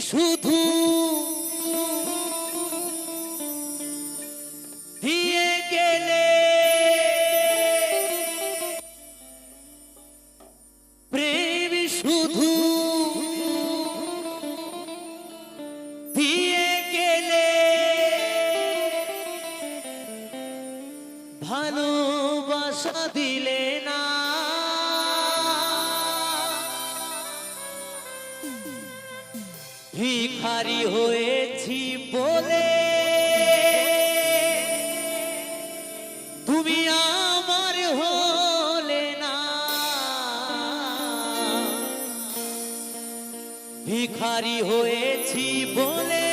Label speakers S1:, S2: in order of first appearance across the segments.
S1: শুধু দিয়ে গেলে প্রেম শুধু ভিখারি হয়েছি বলে তুমি আমার হলে না। ভিখারি হয়েছি বলে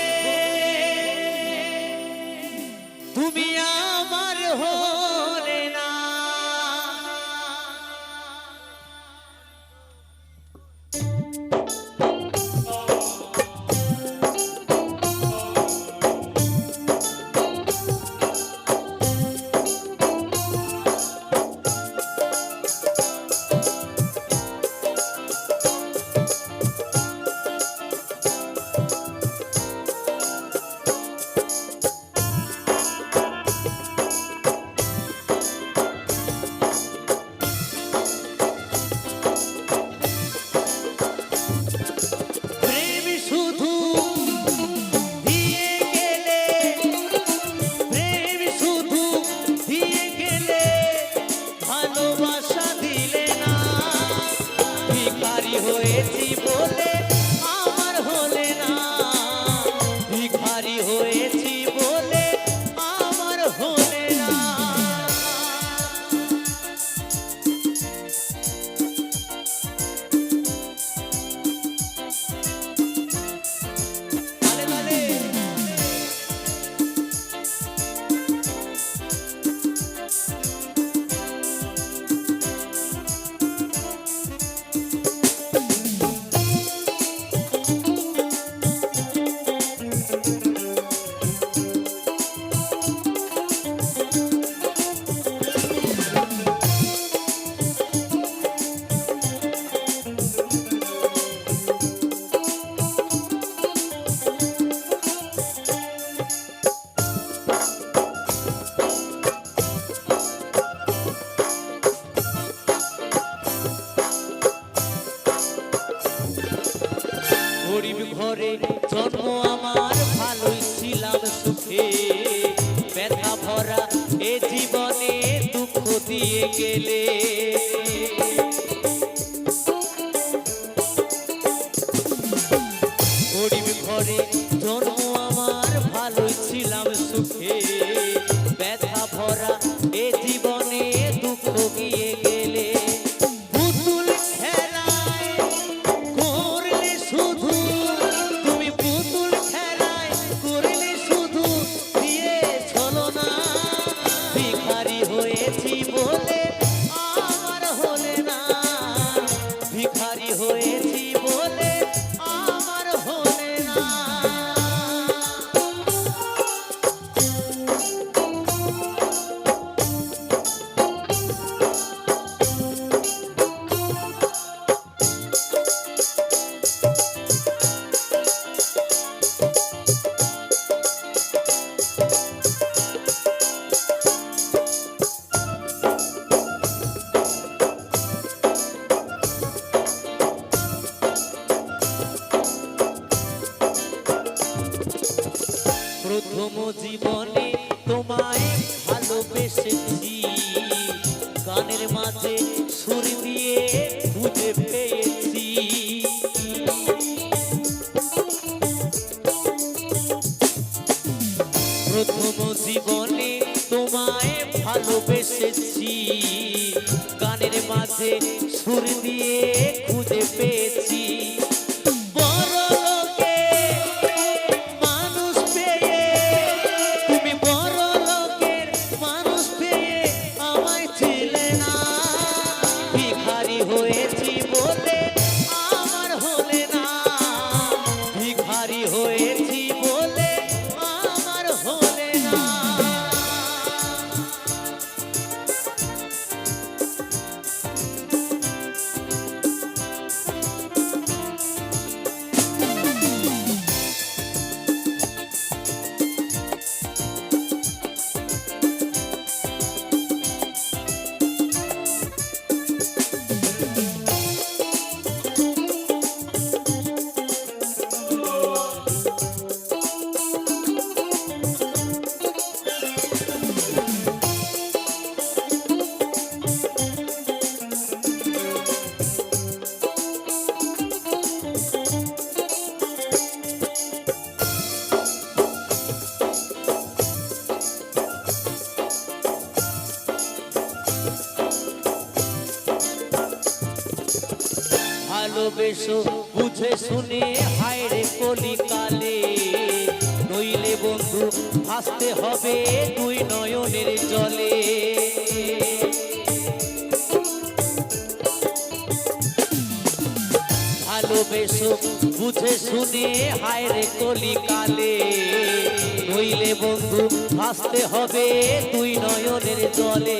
S1: হয়েছি বলে ঘরে জন্ম আমার ভালোই ছিলাম সুখে। ব্যথা ভরা এ জীবনে দুঃখ দিয়ে গেলে। প্রথম জীবনে তোমায় ভালোবেসেছি গানের মাঝে সুর দিয়ে খুঁজে পেয়েছি। প্রথম জীবনে তোমায় ভালোবেসেছি গানের মাঝে সুর দিয়ে ভালোবেসো, বুঝে শুনে হায়রে কলিকালে। নইলে বন্ধু ভাসতে হবে দুই নয়নের জলে। ভালোবেসো, বুঝে শুনে হায়রে কলিকালে। নইলে বন্ধু ভাসতে হবে দুই নয়নের জলে।